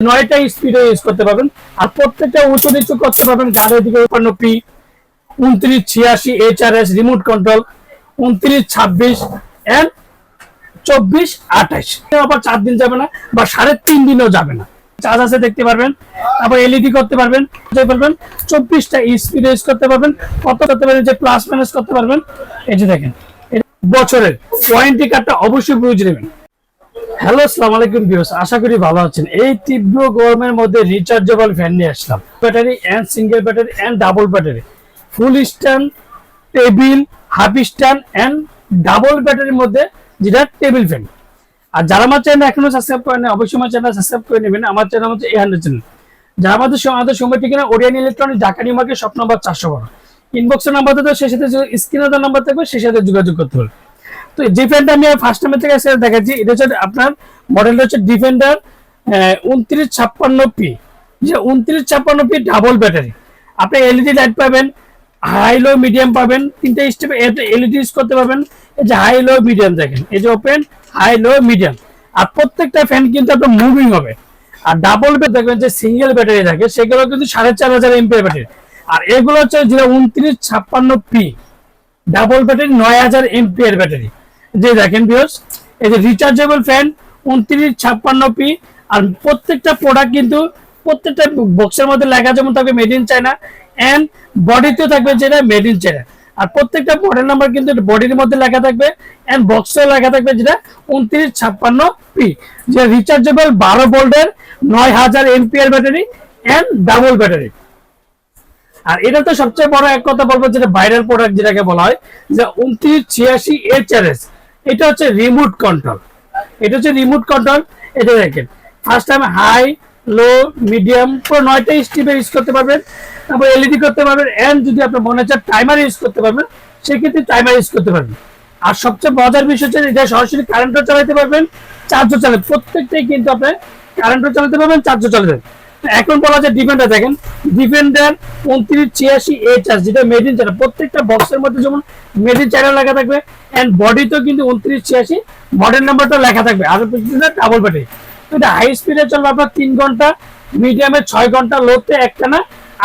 নয়টা স্পিডে ইউজ করতে পারবেন। আর প্রত্যেকটা উঁচু নিচু করতে পারবেন। গাড়ির দিকে উপান্ন পি উনত্রিশ ছিয়াশি H R S remote control উনত্রিশ, ছাব্বিশ এন্ড চব্বিশ আঠাশ আবার চার দিন যাবে না, বা সাড়ে তিন দিনও যাবে না। চার্জ আছে দেখতে পারবেন। তারপর এলইডি করতে পারবেন। করতে পারবেন। চব্বিশটা স্পিড ইউজ করতে পারবেন। কত করতে পারবেন? যে প্লাস মাইনাস করতে পারবেন। এই যে দেখেন। বছরের ওয়ারেন্টি কার্ডটা অবশ্যই বুঝে নেবেন। হ্যালো আসসালামু আলাইকুম ভিউয়ার্স আশা করি ভালো আছেন। এই তীব্র গরমের মধ্যে রিচার্জেবল ফ্যান নিয়ে আসলাম। Battery and single battery and double battery full stand table half stand and double ব্যাটারির মধ্যে যেটা টেবিল ফ্যান আর যারা আমার চ্যানেল এখনও সাবস্ক্রাইব করেন অবশ্যই আমার চ্যানেল সাবস্ক্রাইব করে নেবেন। আমার চ্যানেল হচ্ছে এই হান্ড্রেড চ্যানেল যারা আমাদের আমাদের সময় ঠিকানা Orion electronic Dhaka new market shop number চারশো বারো। ইনবক্সের নাম্বার তো সেই সাথে স্ক্রিনে নাম্বার থাকবে, সেই সাথে যোগাযোগ করতে হবে তো ফ্যানটা আমি ফার্স্ট টাইমের থেকে দেখাচ্ছি। এটা হচ্ছে আপনার মডেলটা হচ্ছে ডিফেন্ডার উনত্রিশ ছাপ্পান্ন পি উনত্রিশ ছাপ্পান্ন পি ডাবল ব্যাটারি আপনি এলইডি লাইট পাবেন হাই লো মিডিয়াম পাবেন। তিনটে স্টেপে এলইডি ইউজ করতে পারবেন। এই যে হাই লো মিডিয়াম দেখেন। এই যে ওপেন হাই লো মিডিয়াম আর প্রত্যেকটা ফ্যান কিন্তু আপনার মুভিং হবে। আর ডাবল দেখবেন যে সিঙ্গেল ব্যাটারি থাকে, সেগুলো কিন্তু সাড়ে চার হাজার এমপিআর ব্যাটারি আর এগুলো হচ্ছে যেটা উনত্রিশ ছাপ্পান্ন পি ডাবল ব্যাটারি, নয় হাজার এমপিআর ব্যাটারি। যে দেখেন বিয়স এই যে রিচার্জেবল ফ্যান উনত্রিশ, ছাপ্পান্ন পি, আর প্রত্যেকটা প্রোডাক্ট কিন্তু প্রত্যেকটা বক্সের মধ্যে লেখা যেমন থাকবে মেড ইন চায়না অ্যান্ড বডিতেও থাকবে যেটা মেড ইন চায়না আর প্রত্যেকটা মডেল নাম্বার কিন্তু বডির মধ্যে লেখা থাকবে অ্যান্ড বক্সেও লেখা থাকবে যেটা উনত্রিশ, ছাপ্পান্ন পি। যে রিচার্জেবল বারো ভোল্টের নয় হাজার MPR battery and double battery. আর এটা তো সবচেয়ে বড় এক কথা বলব যেটা ভাইরাল প্রোডাক্ট যেটাকে বলা হয়, যে উনত্রিশ, ছিয়াশি এইচআরএস এটা হচ্ছে রিমোট কন্ট্রোল এটা হচ্ছে রিমোট কন্ট্রোল এটা দেখেন first time high low medium পুরো নয়টা স্টিপে ইউজ করতে পারবেন। তারপর এলইডি করতে পারবেন। এন্ড যদি আপনার মনে হচ্ছে টাইমার ইউজ করতে পারবেন, সেক্ষেত্রে টাইমার ইউজ করতে পারবেন। আর সবচেয়ে মজার বিষয় হচ্ছে এটা সরাসরি কারেন্টও চালাতে পারবেন চার্জও চালাতে প্রত্যেকটাই কিন্তু আপনি কারেন্টও চালাতে পারবেন চার্জও চালাতে পারবেন। এখন বলা যায় ডিফেন্ডার দেখেন। ডিফেন্ডার উনত্রিশ, ছিয়াশি এইচ আর যেটা মেড ইন চায়না প্রত্যেকটা বক্সের মধ্যে যেমন মেড ইন চায়না লেখা থাকবে এন্ড বডিতেও কিন্তু উনত্রিশ, ছিয়াশি। মডেল নাম্বারটা লেখা থাকবে। আর ডাবল ব্যাটারি এটা হাই স্পিডে চলবে আপনার তিন ঘণ্টা মিডিয়ামে ছয় ঘণ্টা লোতে একটানা,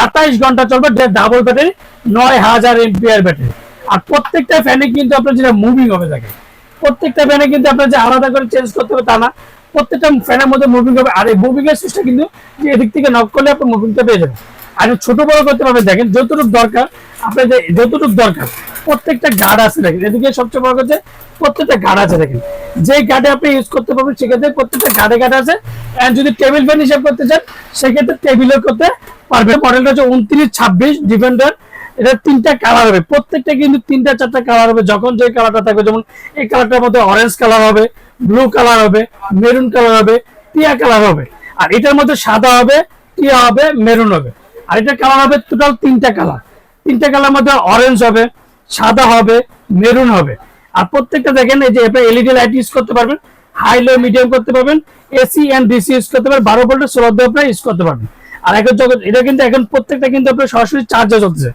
আঠাইশ ঘণ্টা চলবে ডাবল ব্যাটারি নয় হাজার এমপিআর ব্যাটারি। আর প্রত্যেকটা ফ্যানে কিন্তু আপনার যেটা মুভিং হবে থাকে প্রত্যেকটা ফ্যানে কিন্তু আপনার যে আলাদা করে চেঞ্জ করতে হবে তা না। প্রত্যেকটা ফ্যানের মধ্যে মুভিং হবে। আর এই মুভিং এর সিস্টেম কিন্তু যে এদিক থেকে নক করলে আপনি মুভিংটা পেয়ে যাবেন। আর ছোট বড় করতে পারবেন। দেখেন, যতটুকু দরকার, আপনার যতটুকু দরকার, প্রত্যেকটা গার্ড আছে দেখেন। এদিকে সবচেয়ে বড় কথা প্রত্যেকটা গার্ড আছে দেখেন। যে গার্ডে আপনি ইউজ করতে পারবেন, সেক্ষেত্রে প্রত্যেকটা গার্ডে গার্ড আছে। আর যদি টেবিল ফ্যান হিসাব করতে চান, সেক্ষেত্রে টেবিলও করতে পারবেন। মডেলটা হচ্ছে উনত্রিশ, ছাব্বিশ ডিফেন্ডার এটা তিনটা কালার হবে। প্রত্যেকটা কিন্তু তিনটা, চারটা কালার হবে। যখন যে কালারটা থাকবে, যেমন এই কালারটার মধ্যে অরেঞ্জ কালার হবে। ব্লু কালার হবে, মেরুন কালার হবে, টিয়া কালার হবে। আর এটার মধ্যে সাদা হবে, টিয়া হবে, মেরুন হবে। আর এটা কালার হবে টোটাল তিনটা কালার। তিনটা কালার মধ্যে অরেঞ্জ হবে, সাদা হবে, মেরুন হবে। আর প্রত্যেকটা দেখেন, এই যে এলইডি লাইট ইউজ করতে পারবেন হাই লো মিডিয়াম করতে পারবেন এসি অ্যান্ড ডিসি ইউজ করতে পারবেন, বারো ভোল্টের সোলার দিয়ে আপনি ইউজ করতে পারবেন। আর এখন যখন এটা কিন্তু এখন প্রত্যেকটা কিন্তু আপনার সরাসরি চার্জে চলছে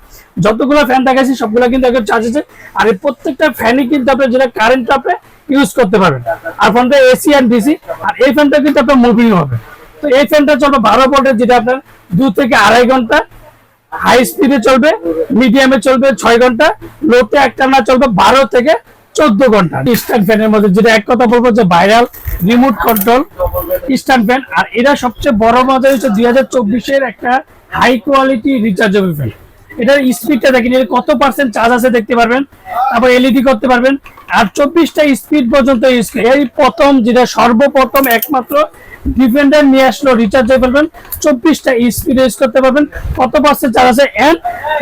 যতগুলো ফ্যান দেখাচ্ছি সবগুলো কিন্তু এখন চার্জ আছে। আর এই প্রত্যেকটা ফ্যানই কিন্তু আপনার যেটা কারেন্ট আপনি ইউজ করতে পারবেন। আর ফ্যানটা এসি এন্ড ডিসি আর এই ফ্যানটা কিন্তু আপনার মুভিং হবে। তো এই ফ্যানটা চলবে বারো ভোল্টের, যেটা আপনার দু থেকে আড়াই ঘণ্টা হাই স্পিডে চলবে মিডিয়ামে চলবে ছয় ঘণ্টা লোতে একটা না চলবে বারো থেকে চোদ্দ ঘণ্টা। স্ট্যান্ড ফ্যানের মধ্যে যেটা এক কথা বলব যে viral remote control stand fan আর এটা সবচেয়ে বড় মজা হচ্ছে দুই হাজার চব্বিশের একটা হাই কোয়ালিটি রিচার্জেবল ফ্যান এটার স্পিডটা দেখেন কত পার্সেন্ট চার্জ আছে দেখতে পারবেন, তারপর এলইডি করতে পারবেন আর চব্বিশটা স্পিড পর্যন্ত এই প্রথম যেটা সর্বপ্রথম একমাত্র ডিফেন্ডার নিয়ে আসলো চব্বিশটা স্পিড ইউজ করতে পারবেন। কত পার্সেন্ট আছে? এন্ড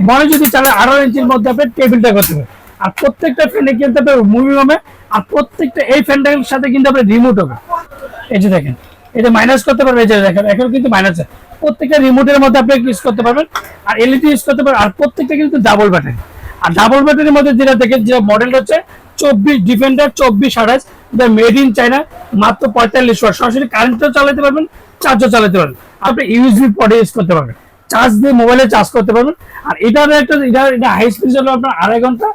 মনে যদি চালান আঠারো ইঞ্চির মধ্যে আপনি টেবিলটা করতে পারবেন। আর প্রত্যেকটা ফ্যানে কিন্তু আপনার মুভি হবে আর প্রত্যেকটা এই ফ্যানটার সাথে কিন্তু আপনার রিমোট হবে। এই যে দেখেন এটা মাইনাস করতে পারবেন, এই যে দেখেন, এখন কিন্তু মাইনাস প্রত্যেকটা রিমোটের মধ্যে আপনি ইউজ করতে পারবেন, আর এলইডি ইউজ করতে পারবেন, আর প্রত্যেকটা কিন্তু ডাবল ব্যাটারি আর ডাবল ব্যাটারির মধ্যে যেটা দেখেন, যে মডেল হচ্ছে চব্বিশ ডিফেন্ডার চব্বিশ আঠাশ মেড ইন চায়না মাত্র পঁয়তাল্লিশ ওয়াট। সরাসরি কারেন্টও চালাতে পারবেন চার্জও চালাতে পারবেন। আপনি ইউএসবি পডে ইউজ করতে পারবেন। চার্জ দিয়ে মোবাইলে চার্জ করতে পারবেন। আর এটার একটা, এটা এটা হাই স্পিড চলবে আপনার আড়াই ঘণ্টা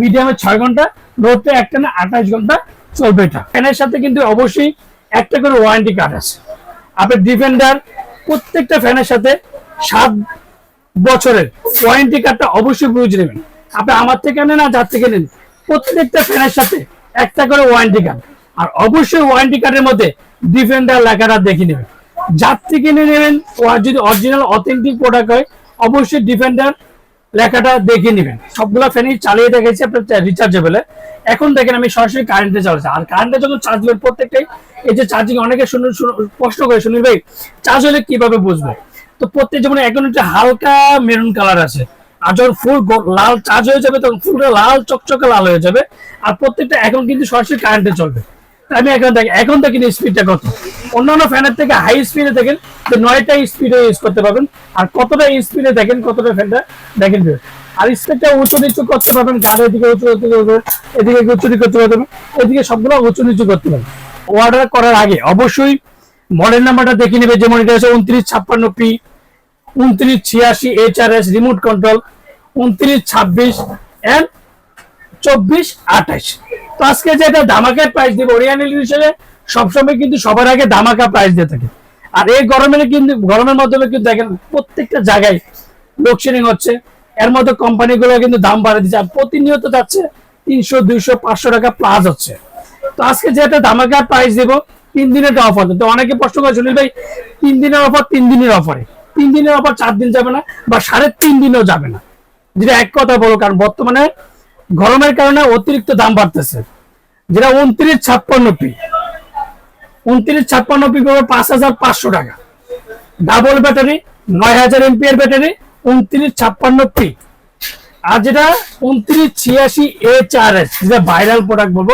মিডিয়ামে ছয় ঘণ্টা লোতে একটা না আঠাশ ঘণ্টা চলবে এটা। ফ্যানের সাথে কিন্তু অবশ্যই একটা করে ওয়ারেন্টি কার্ড আছে। আপনি ডিফেন্ডার প্রত্যেকটা ফ্যানের সাথে সাত বছরের ওয়ারেন্টি কার্ডটা অবশ্যই বুঝে নেবেন। আপনি আমার থেকে নেন আর যার থেকে নেন প্রত্যেকটা ফ্যানের সাথে একটা করে ওয়ারেন্টি কার্ড আর অবশ্যই ওয়ারেন্টি কার্ডের মধ্যে ডিফেন্ডার লেখাটা দেখে নেবেন। যার থেকে নিয়ে নেবেন যদি অরিজিনাল অথেন্টিক প্রোডাক্ট হয়, অবশ্যই ডিফেন্ডার লেখাটা দেখে নেবেন। সবগুলো ফ্যানই চালিয়ে দেখেছি, আপনার রিচার্জেবল এখন দেখেন আমি সরাসরি কারেন্টে চালাচ্ছি। আর কারেন্টে যখন চার্জ দেবেন প্রত্যেকটাই এই যে চার্জিং অনেকে শুনে শুনে- প্রশ্ন করে, সুনীল ভাই চার্জ হলে কীভাবে বুঝবে? তো প্রত্যেক যেমন এখন একটা হালকা মেরুন কালার আছে। আর যখন ফুল লাল চার্জ হয়ে যাবে, তখন ফুলটা লাল, চকচকে লাল হয়ে যাবে। আর প্রত্যেকটা এখন কিন্তু সরাসরি কারেন্টে চলবে। আমি এখন দেখি, এখন দেখেন স্পিডটা কত। অন্যান্য ফ্যানের থেকে হাই স্পিডে দেখেন, যে নয়টা স্পিডে ইউজ করতে পারবেন। আর কতটা স্পিডে দেখেন, কতটা ফ্যানটা দেখেন আর স্পিডটা উঁচু নিচু করতে পারবেন গাড়ি এদিকে উঁচু করতে পারবেন এদিকে উঁচু করতে পারবেন। এদিকে সবগুলো উঁচু নিচু করতে পারবেন। অর্ডার করার আগে অবশ্যই মডেল নাম্বারটা দেখে নেবে যেমন এটা হচ্ছে উনত্রিশ ছাপ্পান্ন পি উনত্রিশ, ছিয়াশি H R S remote control উনত্রিশ, ছাব্বিশ এন্ড চব্বিশ, আঠাশ। তো আজকে যে এটা ধামাকার প্রাইস দিব ওরিয়ান হিসেবে সবসময় কিন্তু সবার আগে ধামাকা প্রাইস দিয়ে থাকে। আর এই কিন্তু, গরমের মাধ্যমে কিন্তু দেখেন, প্রত্যেকটা জায়গায় হচ্ছে। এর মধ্যে কোম্পানিগুলো কিন্তু দাম বাড়িয়ে দিচ্ছে আর প্রতিনিয়ত যাচ্ছে তিনশো, দুইশো, পাঁচশো টাকা প্লাস হচ্ছে। তো আজকে যেটা ধামাকার প্রাইস দেবো, তিন দিনের অফার তো অনেকে প্রশ্ন করে ভাই, তিন দিনের অফার তিন দিনের অফারে তিন দিনের অফার চার দিন যাবে না, বা সাড়ে তিন দিনও যাবে না। যেটা এক কথা বলো, কারণ বর্তমানে গরমের কারণে অতিরিক্ত দাম বাড়তেছে। যেটা উনত্রিশ ছাপ্পান্ন পি। উনত্রিশ ছাপ্পান্ন পি পাবে পাঁচ হাজার পাঁচশো টাকা। ডাবল ব্যাটারি নয় হাজার এমপিয়ার ব্যাটারি উনত্রিশ ছাপ্পান্ন পি। আর যেটা উনত্রিশ ছিয়াশি এইচ আর এস, যেটা ভাইরাল প্রোডাক্ট বলব,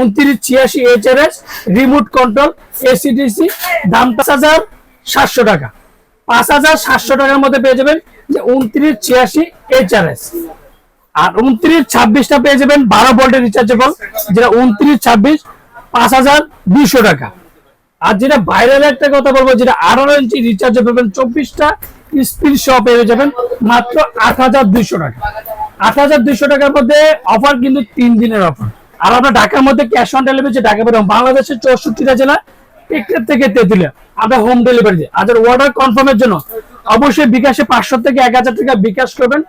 উনত্রিশ ছিয়াশি H R S remote control AC DC দাম পাঁচ হাজার সাতশো টাকা। পাঁচ হাজার সাতশো টাকার মধ্যে পেয়ে যাবেন যে উনত্রিশ ছিয়াশি এইচ আর এস আর উনত্রিশ ছাব্বিশটা পেয়ে যাবেন বারো ভোল্টের রিচার্জেবল যেটা উনত্রিশ ছাব্বিশ পাঁচ হাজার দুইশো টাকা। আর যেটা বাইরের একটা কথা বলব, যেটা আঠারো ইঞ্চি রিচার্জ পাবেন, চব্বিশটা স্পিড সহ পেয়ে যাবেন মাত্র আট হাজার দুইশো টাকা। আট হাজার দুইশো টাকার মধ্যে অফার কিন্তু তিন দিনের অফার আর আমরা ঢাকার মধ্যে ক্যাশ অন ডেলিভারি যে ঢাকা বেরোম বাংলাদেশের চৌষট্টিটা জেলা টেকটের থেকে হোম ডেলিভারি আর অর্ডার কনফার্মের জন্য অবশ্যই বিকাশে পাঁচশো থেকে এক হাজার টাকা বিকাশ করবেন।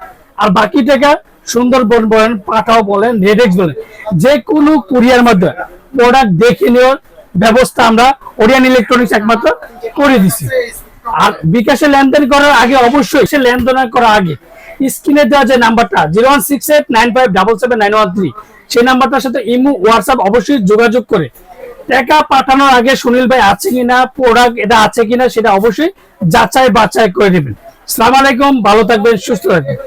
আর বাকি টাকা সুন্দরবন বলেন, পাঠাও বলেন রেডেক্স বলেন, যে কোনো কুরিয়ার মাধ্যমে প্রোডাক্ট দেখে নেওয়ার ব্যবস্থা আমরা ওরিয়ান ইলেকট্রনিক্স একমাত্র করে দিছি। আর বিকাশে লেনদেন করার আগে অবশ্যই, সে লেনদেন করার আগে স্ক্রিনে দেওয়া যে নাম্বারটা, zero one six eight nine five double seven nine one three, সেই নাম্বারটার সাথে ইমো, হোয়াটসঅ্যাপ অবশ্যই যোগাযোগ করে টাকা পাঠানোর আগে সুনীল ভাই আছে কিনা প্রোডাক্ট এটা আছে কিনা, সেটা অবশ্যই যাচাই বাছাই করে নেবেন। সালাম আলাইকুম, ভালো থাকবেন, সুস্থ থাকবেন।